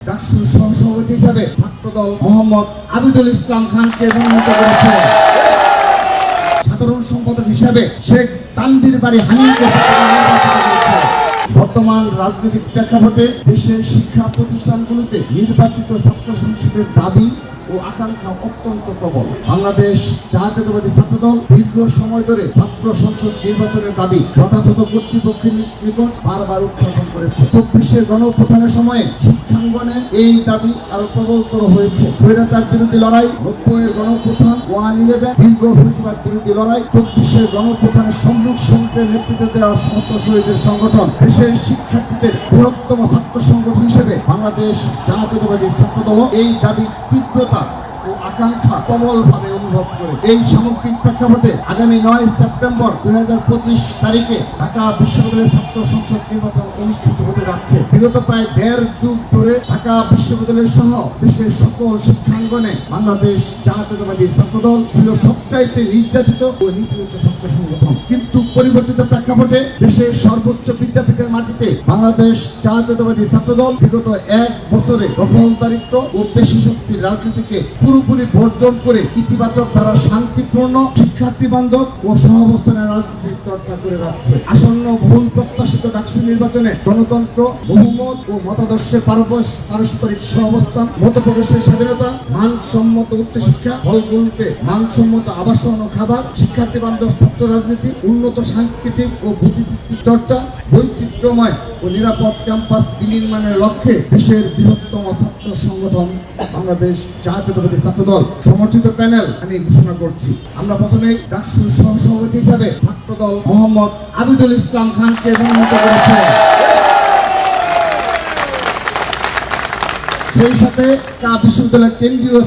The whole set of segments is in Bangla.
সহসভাপতি হিসাবে ছাত্রদল মোহাম্মদ আবিদুল ইসলাম খানকে মনোনীত করেছে। সাধারণ সম্পাদক হিসাবে শেখ তানবির বাড়ি বর্তমান রাজনৈতিক প্রেক্ষাপটে দেশের শিক্ষা প্রতিষ্ঠানগুলোতে নির্বাচিত ছাত্র সংসদের দাবি ও আকাঙ্ক্ষা অত্যন্ত প্রবল। বাংলাদেশ জাতীয়তাবাদী ছাত্রদল দীর্ঘ সময় ধরে ছাত্র সংসদ নির্বাচনের দাবি যথাযথ কর্তৃপক্ষের নিকট বারবার উত্থাপন করেছে। চব্বিশের গণপ্রধানের সময়ে শিক্ষাঙ্গনে এই দাবি আরও প্রবলতর হয়েছে। স্বৈরাচার বিরোধী লড়াই, নব্বইয়ের গণপ্রধান ওয়ান ইলেভেন, দীর্ঘ ফেসিবাদ বিরোধী লড়াই, চব্বিশের গণপ্রধানের সম্মুখ সমুখের নেতৃত্বে দেওয়া ছাত্র শহীদের সংগঠন, দেশের শিক্ষার্থীদের বৃহত্তম ছাত্র সংগঠন হিসেবে বাংলাদেশ জাতীয়তাবাদী ছাত্রদল এই দাবির তীব্রতা ও আকাঙ্ক্ষা প্রবলভাবে অনুভব করে। এই সামগ্রিক প্রেক্ষাপটে আগামী নয় সেপ্টেম্বর দুই তারিখে ঢাকা বিশ্ববিদ্যালয়ের ছাত্র সংসদ নির্বাচন অনুষ্ঠিত হতে যাচ্ছে। বিগত প্রায় দেড় যুগ ধরে ঢাকা বিশ্ববিদ্যালয় সহ দেশের সকল শিক্ষাঙ্গনে বাংলাদেশ জাতীয়তাবাদী ছাত্রদল ছিল সবচাইতে নির্যাতিত ও নিপীড়িত ছাত্র সংগঠন। কিন্তু পরিবর্তিত প্রেক্ষাপটে দেশের সর্বোচ্চ বিদ্যাপীঠের মাটিতে বাংলাদেশ জাতীয়তাবাদী ছাত্রদল বিগত এক বছরে দখলদারিত্ব ও পেশি শক্তির রাজনীতিকে পুরোপুরি বর্জন করে ইতিবাচক দ্বারা শান্তিপূর্ণ শিক্ষার্থী বান্ধব ও সহাবস্থানের রাজনীতির চর্চা করে যাচ্ছে। আসন্ন বহুল প্রত্যাশিত ডাকসু নির্বাচনে গণতন্ত্র, বহুমত ও মতাদর্শের পারস্পরিক সহাবস্থান মত প্রকাশের স্বাধীনতা, মানসম্মত উচ্চশিক্ষা, হলগুলোতে মানসম্মত আবাসন ও খাবার, শিক্ষার্থী বান্ধব ছাত্র রাজনীতি, উন্নত সাংস্কৃতিক ও বুদ্ধিভিত্তিক চর্চা, বৈচিত্র্যময় ও নিরাপদ ক্যাম্পাস বিনির্মাণের লক্ষ্যে দেশের বৃহত্তম ছাত্র সংগঠন বাংলাদেশ জাতীয়তাবাদী ছাত্রদল সমর্থিত প্যানেল আমি ঘোষণা করছি। আমরা প্রথমে ডাকসুর সহসভাপতি হিসাবে ছাত্রদল মোহাম্মদ আবিদুল ইসলাম খানকে মনোনীত করেছে। সেই সাথে ঢাকা বিশ্ববিদ্যালয়ের কেন্দ্রীয়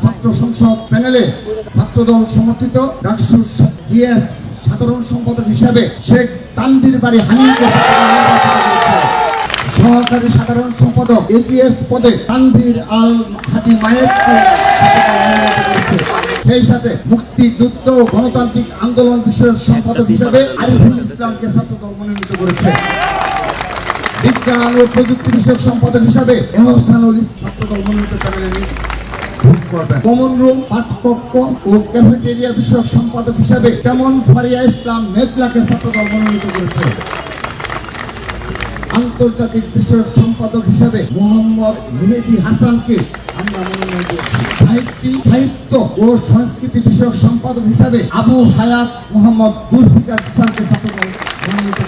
ছাত্র সংসদ প্যানেলে ছাত্রদল সমর্থিত ডাকসুর জিএস সাধারণ সম্পাদক হিসাবে শেখ তানবির বাড়ি হানিকে সহকারী সাধারণ সম্পাদক এজিএস পদে তানভীর আল হাদি মায়েরকে সেই সাথে মুক্তিযুদ্ধ ও গণতান্ত্রিক আন্দোলন বিষয়ক সম্পাদক হিসাবে আরিফুল ইসলামকে ছাত্রদল মনোনীত করেছে। বিজ্ঞান ও প্রযুক্তি বিষয়ক সম্পাদক হিসাবে এহসানুল ছাত্রদল মনোনীত নিয়োগ কমন রুম পাঠকক্ষ ও ক্যাফেটেরিয়া বিষয়ক সম্পাদক হিসাবে যেমন ফারিয়া ইসলাম মেঘলাকে ছাত্রদল মনোনীত করেছে। আন্তর্জাতিক বিষয়ক সম্পাদক হিসাবে মোহাম্মদ মেহেদি হাসানকে আমরা মনোনয়ন করছি। সাহিত্যিক, সাহিত্য ও সংস্কৃতি বিষয়ক সম্পাদক হিসাবে আবু হায়াত মোহাম্মদ জুলফিকার ইসলামকে ছাত্রদল মনোনীত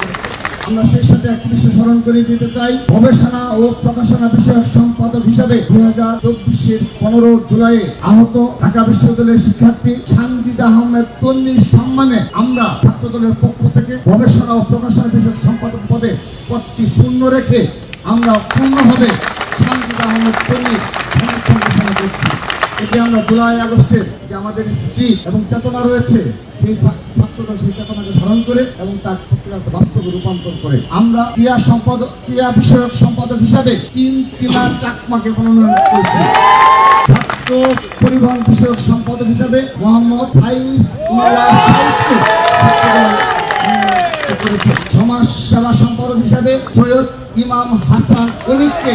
আমরা সেই সাথে একটি বিষয় স্মরণ করে দিতে চাই। গবেষণা ও প্রকাশনা বিষয়ক সম্পাদক হিসাবে দুই হাজার চব্বিশের পনেরো জুলাই আহত ঢাকা বিশ্ববিদ্যালয়ের শিক্ষার্থী সানজিদ আহমেদ তন্নির সম্মানে আমরা ছাত্রদলের পক্ষ থেকে গবেষণা ও প্রকাশনা বিষয়ক সম্পাদক পদে পদটি শূন্য রেখে আমরা পূর্ণভাবে সানজিদ আহমেদ তন্নির সমর্থন ঘোষণা করছি। এতে আমরা জুলাই আগস্টের যে আমাদের স্পিড এবং চেতনা রয়েছে সেই ছাত্রদল সেই চেতনাকে ধারণ করে এবং তার সত্যিকার বাস্তবে রূপান্তর করে। আমরা ক্রিয়া সম্পাদক ক্রিয়া বিষয়ক সম্পাদক হিসাবে চীন চীনা চাকমাকে মনোনয়ন করেছি। ছাত্র পরিবহন বিষয়ক সম্পাদক হিসাবে মোহাম্মদ সমাজ সেবা সম্পাদক হিসাবে সৈয়দ ইমাম হাসান অলিককে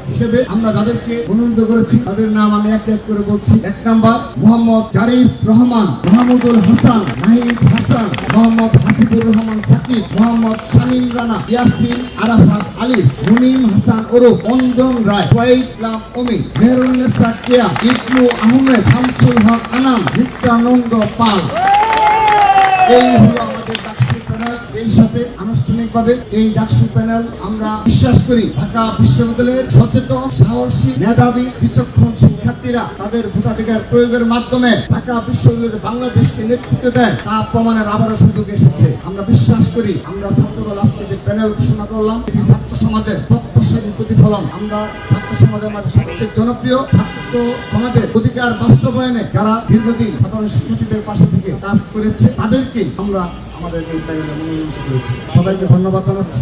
হিসেবে আমরা যাদেরকে মনোনীত করেছি, তাদের নাম আমি এক এক করে বলছি। এক নাম্বার, মোহাম্মদ জারিফ রহমান, মাহমুদুল হাসান নাহিদ হাসান, মোহাম্মদ হাসিবুর রহমান সাকিব, মোহাম্মদ শামীম রানা, ইয়াসিন আরাফাত আলী, মুনিম হাসান ওরফ অঞ্জন রায় ফয়েজ ইসলাম অমি মেহরুন্নেসা কেয়া ইকলু আহমেদ, শামসুল হক আনাম নিত্যানন্দ পাল। এই হলো আমাদের সাথে আনুষ্ঠানিকভাবে এই ডাকসু প্যানেল আমরা বিশ্বাস করি। ঢাকা বিশ্ববিদ্যালয়ের সচেতন, সাহসী, মেধাবী, বিচক্ষণ শিক্ষার্থীরা তাদের ভোটাধিকার প্রয়োগের মাধ্যমে ঢাকা বিশ্ববিদ্যালয় বাংলাদেশকে নেতৃত্ব দেয়, তা প্রমাণের আবারও সুযোগ এসেছে। আমরা বিশ্বাস করি, আমরা ছাত্রদল আজকে যে প্যানেল ঘোষণা করলাম, এটি ছাত্র সমাজের প্রত্যক্ষ প্রতিফলন। আমরা ছাত্র সমাজের মাঝে সবচেয়ে জনপ্রিয় ছাত্র সমাজের অধিকার বাস্তবায়নে যারা দীর্ঘদিন সাধারণ শিক্ষার্থীদের পাশে থেকে কাজ করেছে, তাদেরকে আমরা আমাদের এই প্যানেলে মনোনীত করেছি। সবাইকে ধন্যবাদ জানাচ্ছি।